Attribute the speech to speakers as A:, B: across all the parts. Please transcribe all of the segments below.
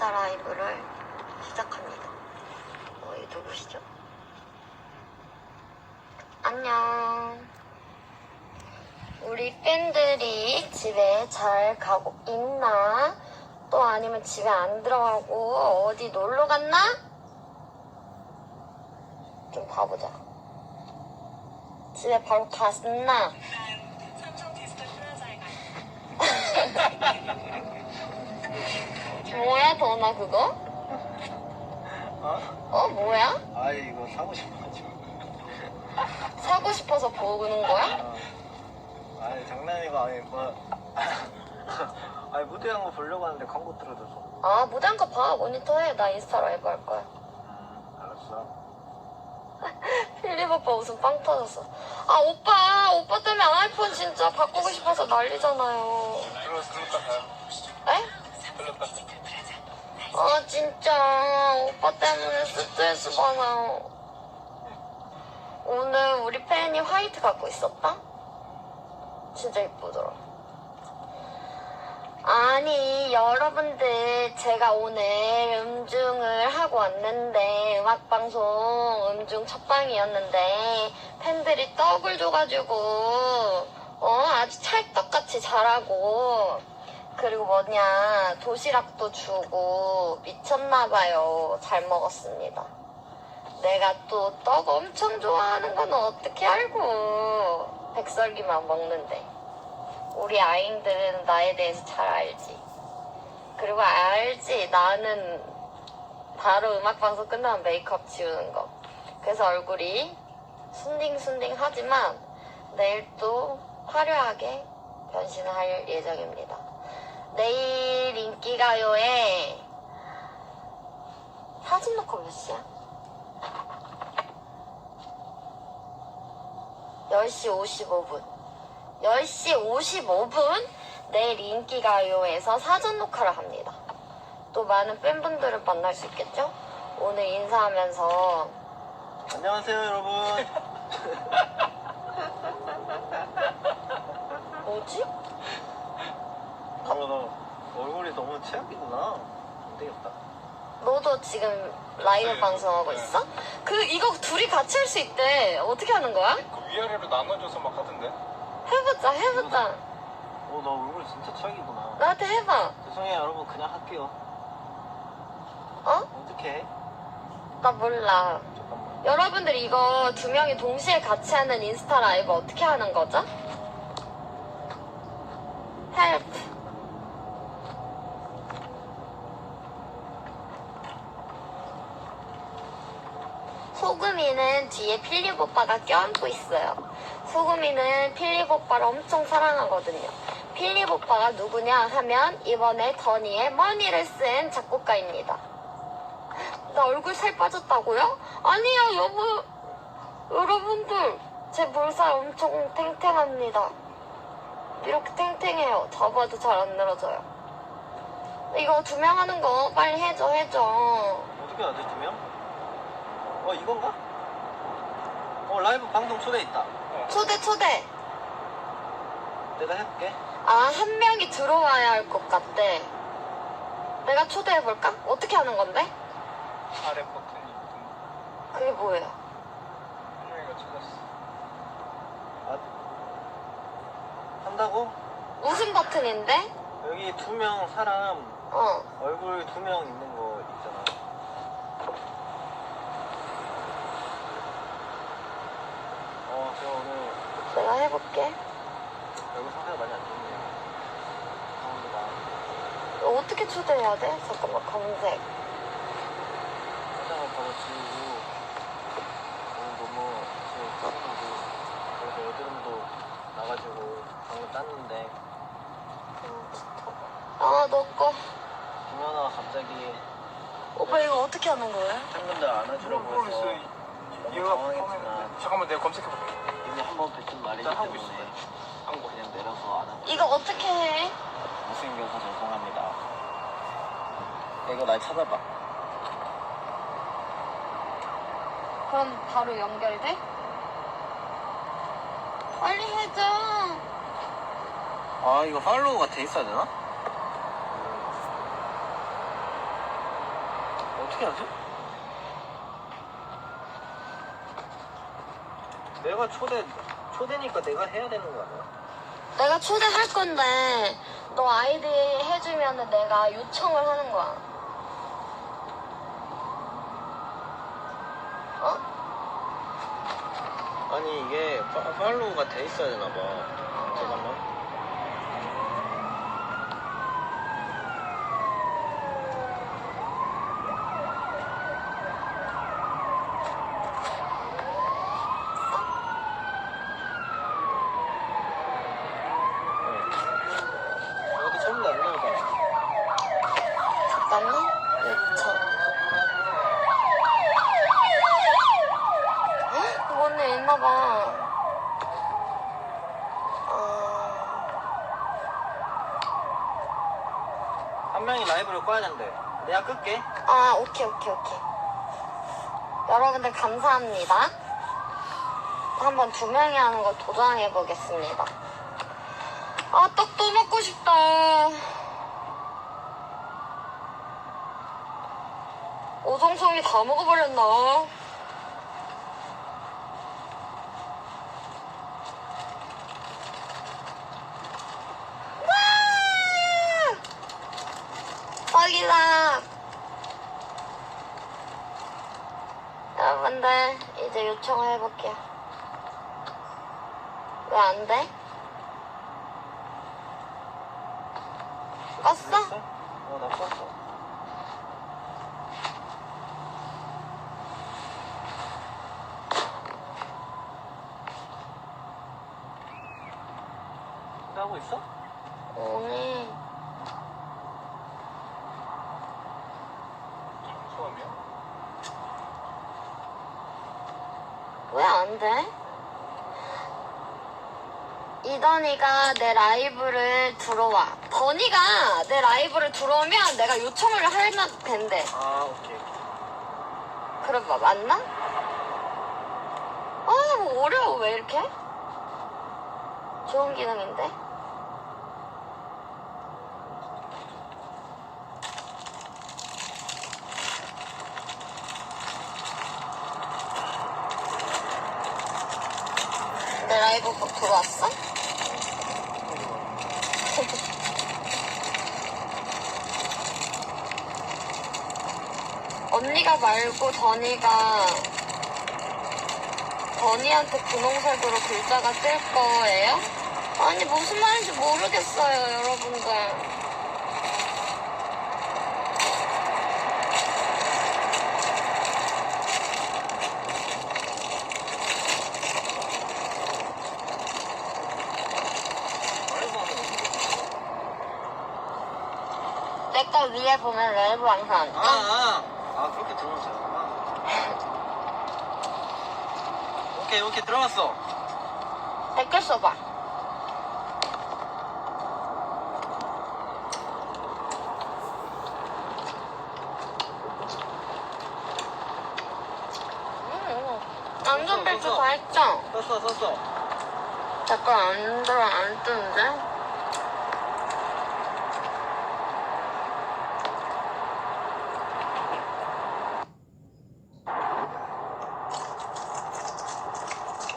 A: 인스타 라이브를 시작합니다. 어, 이 누구시죠? 안녕. 우리 팬들이 집에 잘 가고 있나? 또 아니면 집에 안 들어가고 어디 놀러 갔나? 좀 봐보자. 집에 바로 갔나?
B: 삼성 디지털 플라자에 가
A: 뭐야, 더나 그거?
C: 어?
A: 어, 뭐야?
C: 아 이거 사고 싶어가지고.
A: 사고 싶어서 보는 거야?
C: 어. 아니 장난이고 아니 뭐. 아니 무대한 거 보려고 하는데 광고 틀어줘서.
A: 아, 무대한 거 봐. 모니터 해. 나 인스타 라이브 할 거야.
C: 음 알았어.
A: 필립 오빠 웃음 빵 터졌어. 아, 오빠. 오빠 때문에 아이폰 진짜 바꾸고 싶어서 난리잖아요.
C: 들어 들었다 가요.
A: 에?
C: 들었다.
A: 아, 진짜. 오빠 때문에 스트레스 받아요. 오늘 우리 팬이 화이트 갖고 있었다? 진짜 이쁘더라. 아니, 여러분들, 제가 오늘 음중을 하고 왔는데, 음악방송 음중 첫방이었는데, 팬들이 떡을 줘가지고, 어, 아주 찰떡같이 잘하고, 그리고 뭐냐, 도시락도 주고, 미쳤나봐요. 잘 먹었습니다. 내가 또 떡 엄청 좋아하는 건 어떻게 알고, 백설기만 먹는데. 우리 아이들은 나에 대해서 잘 알지. 그리고 알지. 나는 바로 음악방송 끝나면 메이크업 지우는 거. 그래서 얼굴이 순딩순딩 하지만 내일 또 화려하게 변신을 할 예정입니다. 내일 인기가요에 사진 놓고 몇 시야? 10시 55분. 10시 55분 내일 인기가요에서 사전 녹화를 합니다. 또 많은 팬분들을 만날 수 있겠죠? 오늘 인사하면서
C: 안녕하세요 여러분.
A: 뭐지?
C: 어, 너 얼굴이 너무 최악이구나. 안 되겠다.
A: 너도 지금 라이브 방송하고 있어? 그 이거 둘이 같이 할 수 있대. 어떻게 하는 거야?
D: 그 위아래로 나눠줘서 막 하던데.
A: 해보자, 해보자.
C: 어, 너 얼굴 진짜 최악이구나.
A: 나한테 해봐.
C: 죄송해요 여러분 그냥 할게요.
A: 어?
C: 어떻게?
A: 나 몰라.
C: 잠깐만.
A: 여러분들 이거 두 명이 동시에 같이 하는 인스타 라이브 어떻게 하는 거죠? 헬프. 소금이는 뒤에 필립 오빠가 껴안고 있어요. 소금이는 필립 오빠를 엄청 사랑하거든요. 필립 오빠가 누구냐 하면 이번에 더니의 머니를 쓴 작곡가입니다. 나 얼굴 살 빠졌다고요? 아니요, 여보. 여러분들, 제 볼살 엄청 탱탱합니다. 이렇게 탱탱해요. 잡아도 잘 안 늘어져요. 이거 두 명 하는 거 빨리 해줘, 해줘.
C: 어떻게 하지 두 명? 어 이건가? 어 라이브 방송 초대 있다.
A: 초대, 초대.
C: 내가 해볼게.
A: 아, 한 명이 들어와야 할 것 같대. 내가 초대해 볼까? 어떻게 하는 건데?
D: 아래 버튼이 있던
A: 그게 뭐예요?
D: 한명이가 찾았어.
C: 아, 한다고?
A: 무슨 버튼인데?
C: 여기 두 명 사람
A: 어.
C: 얼굴 두 명 있는 거 있잖아. 어, 제가 오늘
A: 내가 해볼게.
C: 얼굴 상태가 많이 안 좋네요. 감사합니다.
A: 이거 어떻게 초대해야 돼? 잠깐만, 검색.
C: 화장을 바로 지우고 오늘 너무 지금 피곤하고 그래서 여드름도 나가지고 방금 땄는데
A: 아, 진짜. 아, 너 거.
C: 김연아가 갑자기
A: 오빠 이거 어떻게 하는 거예요?
C: 팬분들 안아주라고
D: 얘가
C: 당황했지만
D: 잠깐만 내가 검색해볼게.
C: 이미 한 번 뱉은 말이기
D: 일단 하고
C: 때문에
D: 있어. 한 거.
C: 그냥 내려서 안아주고
A: 이거 어떻게 해?
C: 못생겨서 죄송합니다 이거 날 찾아봐
A: 그럼 바로 연결돼? 빨리 해줘.
C: 아 이거 팔로우가 돼 있어야 되나? 어떻게 하지? 내가 초대 초대니까 내가 해야 되는 거 아니야?
A: 내가 초대할 건데 너 아이디 해주면 내가 요청을 하는 거야. 어?
C: 아니 이게 파, 팔로우가 돼 있어야 되나 봐. 잠깐만. 어. 어디 소문이 안 나오다.
A: 잠깐만. 요청. 헉, 뭔일 있나봐. 어...
C: 한 명이 라이브를 꺼야 된대. 내가 끌게.
A: 아, 오케이, 오케이, 오케이. 여러분들 감사합니다. 한번 두 명이 하는 거 도전해 보겠습니다. 아, 떡 또 먹고 싶다. 오정성이 다 먹어버렸나? 와! 떡이다. 여러분들 이제 요청을 해볼게요. 왜 안 돼? 껐어?
C: 어, 나 껐어. 하고 있어?
A: 오늘
D: 수험이요?
A: 왜 안 돼? 이던이가 내 라이브를 들어와. 던이가 내 라이브를 들어오면 내가 요청을 하면 된대.
C: 아, 오케이.
A: 그래 봐 맞나? 아, 뭐 어려워 왜 이렇게? 좋은 기능인데. 내 라이브 꼭 들어왔어? 말고 던이가 던이한테 분홍색으로 글자가 뜰 거예요? 아니 무슨 말인지 모르겠어요 여러분들 내거 위에 보면 레이브 왕산
C: 아, 아. 아, 그렇게 들어오세요. 오케이, 오케이, 들어갔어.
A: 댓글 써봐 음, 안전벨트 다 했죠?
C: 썼어, 썼어.
A: 댓글 안 들어 안 뜨는데?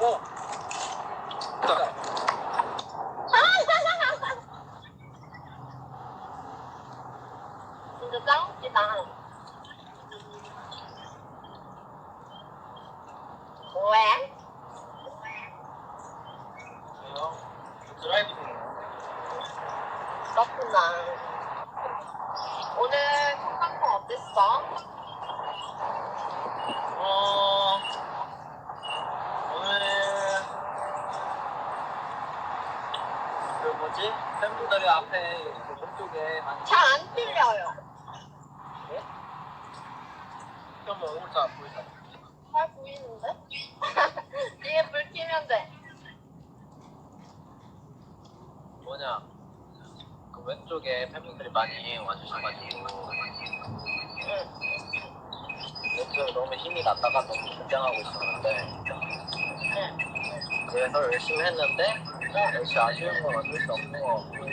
C: 어. 됐다.
A: 진짜 짱웃기다 왜?
C: 왜요? 드라이브 중이에요.
A: 그렇구나 오늘 건강통 어땠어?
C: 어, 오늘, 그 뭐지? 팬분들이 앞에 그 몸쪽에 많이.
A: 잘 안 들려요
C: 좀 얼굴 잘안 보이잖아.
A: 잘 보이는데? 뒤에 불 켜면 돼
C: 뭐냐? 그 왼쪽에 팬분들이 많이 와주셔가지고.
A: 응.
C: 왼쪽에 너무 힘이 났다가 너무 긴장하고 있었는데.
A: 응.
C: 그래서 열심히 했는데, 역시 아쉬운 건 어쩔 수 없는 거 같고.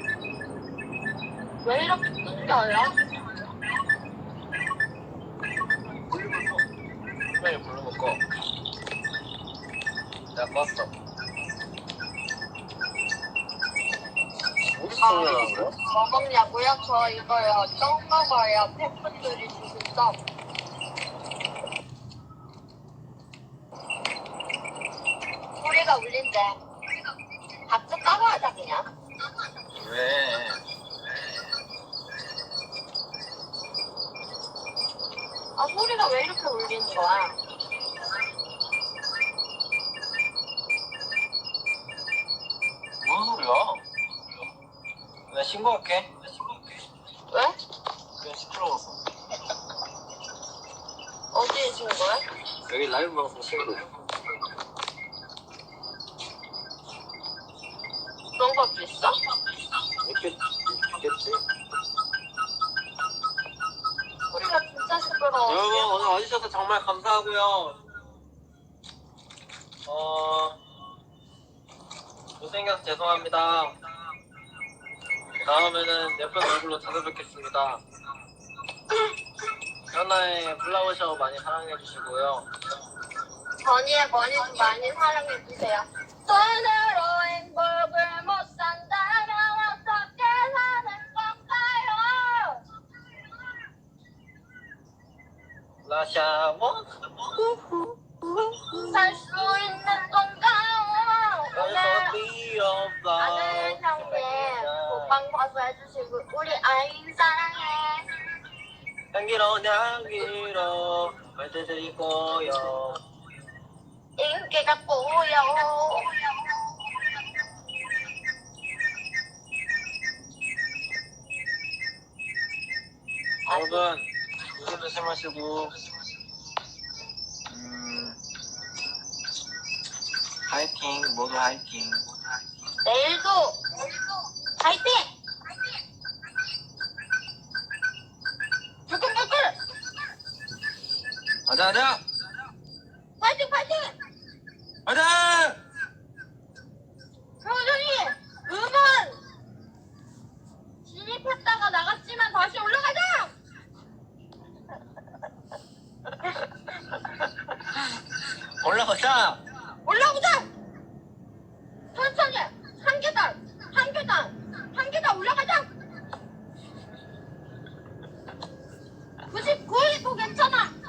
A: 왜 이렇게 뚫려요?
C: 분명히 부르는 거. 내가 껐어. 어디서 소리가
A: 먹냐고요? 저 이거요. 떡 먹어요. 팬분들이 주신 떡. 소리가 울린대. 밥좀 까고 하자 그냥.
C: 왜?
A: 아 소리가 왜 이렇게 울리는 거야?
C: 뭔 소리야? 내가 신고할게.
A: 왜?
C: 그냥 시끄러워서.
A: 어디에 준 거야?
C: 여기 라이브 방송 신고.
A: 그런 것도 있어?
C: 있겠, 있겠지.
A: 소리가 진짜 시끄러워.
C: 여러분 오늘 와주셔서 정말 감사하고요. 어 못생겨서 죄송합니다. 다음에는 예쁜 얼굴로 찾아뵙겠습니다. 현아의 플라워쇼 많이 사랑해주시고요.
A: 건이의 머니 좀 많이 사랑해주세요. 돈으로 행복을 못 산다면 어떻게 사는 건가요?
C: 라샤워
A: 살 수 있는 건가요? 오늘 형님 도방 가서 해주시고 우리 아이 사랑해.
C: 향기로운 향기로 말드드리고요.
A: 인기가 보여.
C: 여러분 물을 조심 하시고 음 화이팅 모두 화이팅
A: 내일도 파이팅! 부글부글!
C: 가자 가자
A: 파이팅 파이팅!
C: 가자
A: 표정이 음원 진입했다가 나갔지만 다시 올라가자!
C: 올라가자
A: 올라오자! 천천히! 한 계단! 한 계단! 한 계단 올라가자! 99위도 괜찮아!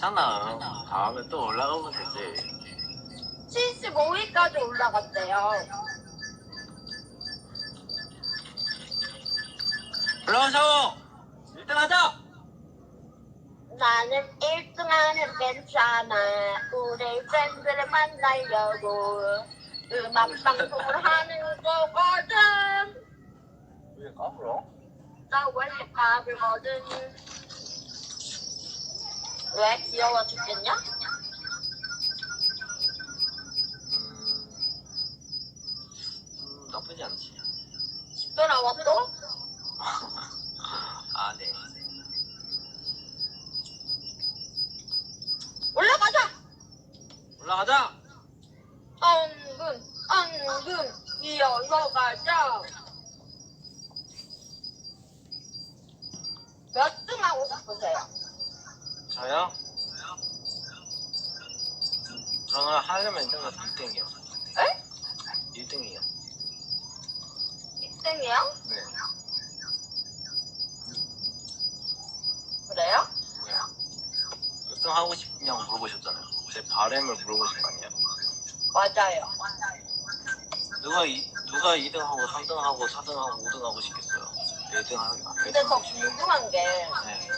C: 괜찮아 다음에 또 올라가면 되지
A: 75위까지 올라갔대요.
C: 올라가자 1등 하자
A: 나는 1등 하는 괜찮아. 우리 팬들을 만나려고 음악 방송을 하는 거거든.
C: 왜 까불어?
A: 나 원래 가불거든. 왜 귀여워 죽겠냐?
C: 나쁘지 않지
A: 시끄러워 또?
C: 아네
A: 올라가자!
C: 올라가자
A: 엉금 엉금 이어서 가자. 몇 등 하고 싶으세요?
C: 저요? 저는 하려면 일단 1등이요
A: 에?
C: 1등이요
A: 1등이요?
C: 네
A: 그래요?
C: 1등 하고 싶냐고 물어보셨잖아요 제 바램을 물어보신 거 아니에요?
A: 맞아요.
C: 누가 이, 누가 2등 하고 3등 하고 4등 하고 5등 하고 싶겠어요 1등 하기
A: 근데 저 궁금한 게왜
C: 네.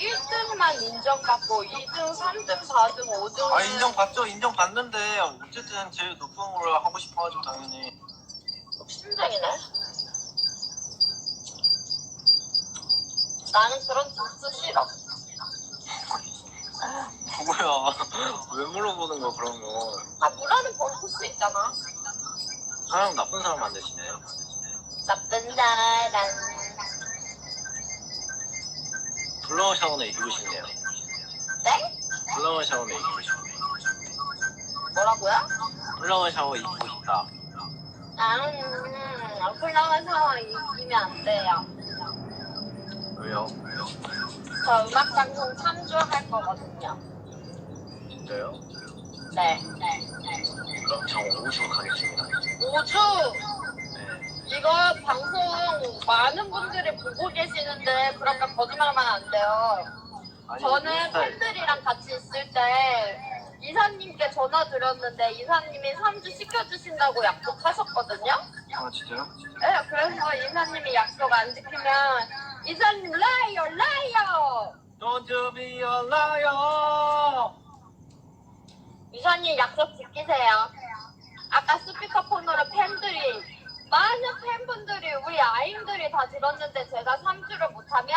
A: 1등만 인정받고 2등, 3등, 4등, 5등은
C: 아 인정받죠 인정받는데 어쨌든 제일 높은 걸 하고 싶어가지고 당연히
A: 심장이네. 나는 그런 디스 싫어.
C: 뭐야 왜 물어보는
A: 거아 물어는 버릴 수 있잖아.
C: 사람 나쁜 사람 만드시네
A: 나쁜 사람.
C: 플라워 샤워는 이기고 싶네요
A: 네?
C: 플라워 샤워는 이기고 싶네
A: 뭐라고요?
C: 플라워 샤워 이기고 싶다
A: 나는 콜라와 샤워 이기면 안 돼요.
C: 왜요? 왜요?
A: 저 음악 방송 참조할 거거든요.
C: 진짜요?
A: 네.
C: 그럼 저 5주 가겠습니다.
A: 5주!
C: 네.
A: 이거 방송 많은 분들이 보고 계시는데 그러면 거짓말하면 안 돼요.
C: 아니,
A: 저는
C: 인스타에-
A: 팬들이랑 같이 있을 때 이사님께 전화 드렸는데 이사님이 3주 시켜주신다고 약속하셨거든요.
C: 아 진짜요?
A: 네, 그래서 이사님이 약속 안 지키면 이사님 라이어 라이어!
C: Don't be a liar.
A: 이사님 약속 지키세요. 아까 스피커폰으로 팬들이 많은 팬분들이 우리 아임들이 다 들었는데 제가 3주를 못하면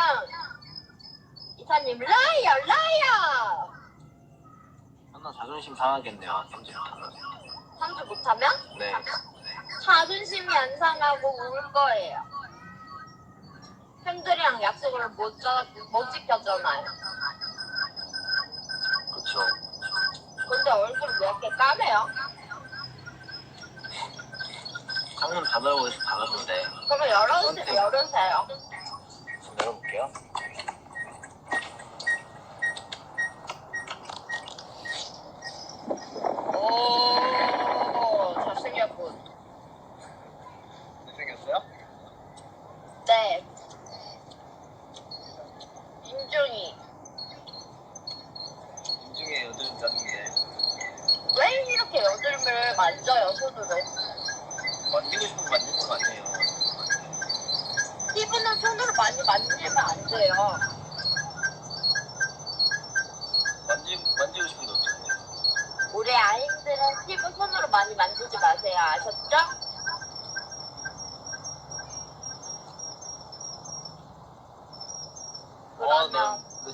A: 이사님 라이어 라이어!
C: 하나 자존심 상하겠네요. 삼주 못하면.
A: 3주 못하면
C: 네.
A: 자존심이 안 상하고 울 거예요. 팬들이랑 약속을 못, 져, 못 지켰잖아요.
C: 그렇죠.
A: 근데 왜 이렇게 까매요?
C: 창문 닫아보고 해서 닫았는데.
A: 그러면 열어주세요.
C: 좀 열어볼게요.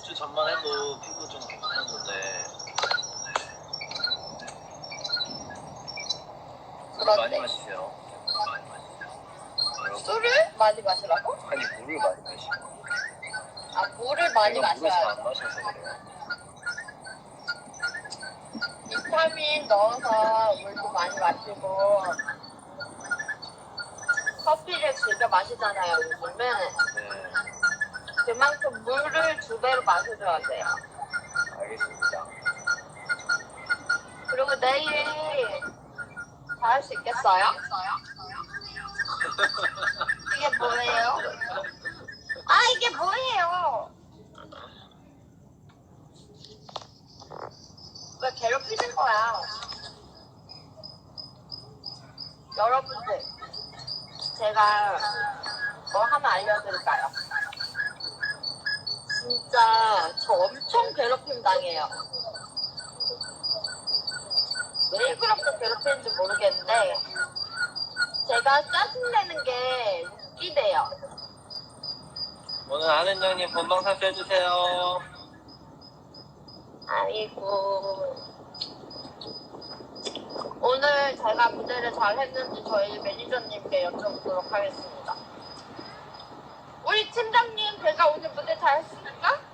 C: 주 전만 해도 피부 좀 괜찮았는데. 물 많이
A: 그런데
C: 마시세요. 많이 마시세요. 여러분,
A: 술을 많이 마시라고?
C: 아니 물을 많이 마시고.
A: 아, 물을 많이
C: 제가 물을
A: 마셔야
C: 잘 안 마셔서 그래요.
A: 비타민 넣어서 물도 많이 마시고 커피를 즐겨 마시잖아요 요즘은
C: 네,
A: 그만큼 물을 두 배로 마셔줘야 돼요
C: 알겠습니다.
A: 그리고 내일 잘 할 수 있겠어요? 이게 뭐예요? 아 이게 뭐예요? 왜 괴롭히는 거야? 여러분들 제가 뭐 하나 알려드릴까요? 진짜 저 엄청 괴롭힘 당해요. 왜 그렇게 괴롭히는지 모르겠는데 제가 짜증내는 게 웃기대요.
C: 오늘 아는 형님 본방사수 해주세요.
A: 아이고 오늘 제가 무대를 잘 했는지 저희 매니저님께 여쭤보도록 하겠습니다. 우리 팀장님 제가 오늘 무대 잘 했습니까?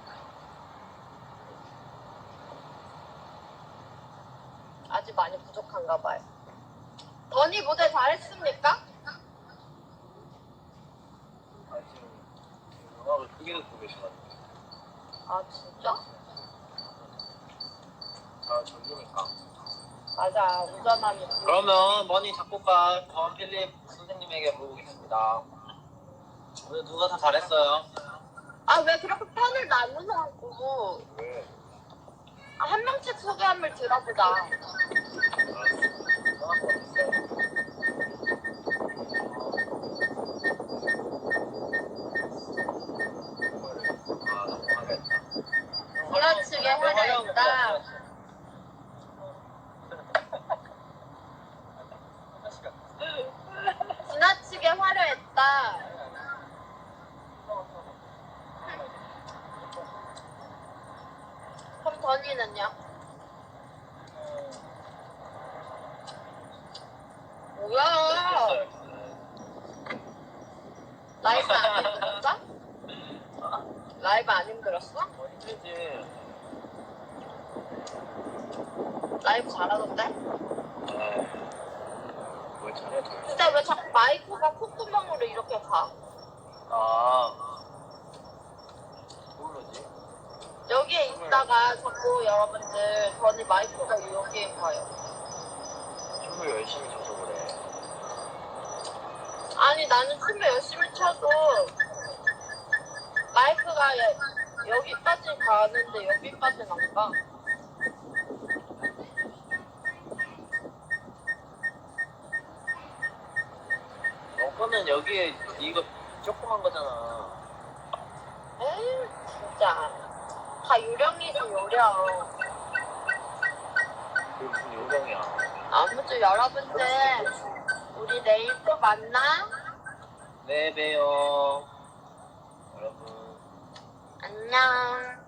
A: 아직 많이 부족한 가 봐요. 더니 무대 잘 했습니까?
C: 아, 지금 음악을 크게 듣고 계셔가지고.
A: 아 진짜?
C: 아, 졸리니까.
A: 맞아 운전하면
C: 그러면 머니 작곡가 권 필립 선생님에게 물어보겠습니다. 오늘 누가 더 잘했어요?
A: 아왜 그렇게 편을 나누고
C: 왜?
A: 아, 한 명씩 소개 한번 들어보자. 지나치게 화려했다. 지나치게 화려했다. 그럼 더니는요? 뭐야? 라이브 안 힘들었어? 라이브 안 힘들었어?
C: 힘들지.
A: 라이브 잘하던데?
C: 에이, 뭘 잘해, 더
A: 근데 왜 자꾸 마이크가 콧구멍으로 이렇게 가?
C: 아, 모르지.
A: 여기에 있다가 자꾸 여러분들 전이 마이크가 여기에 가요.
D: 춤을 열심히 춰서 그래.
A: 아니 나는 춤을 열심히 춰도 마이크가 여- 여기까지 가는데 여기까지는 안 가.
C: 너 거는 여기에 이거 조그만 거잖아.
A: 에이 진짜 다 요령이지 요령.
C: 그게 무슨 요령이야.
A: 아무튼 여러분들 우리 내일 또 만나.
C: 네, 봬요. 여러분.
A: 안녕.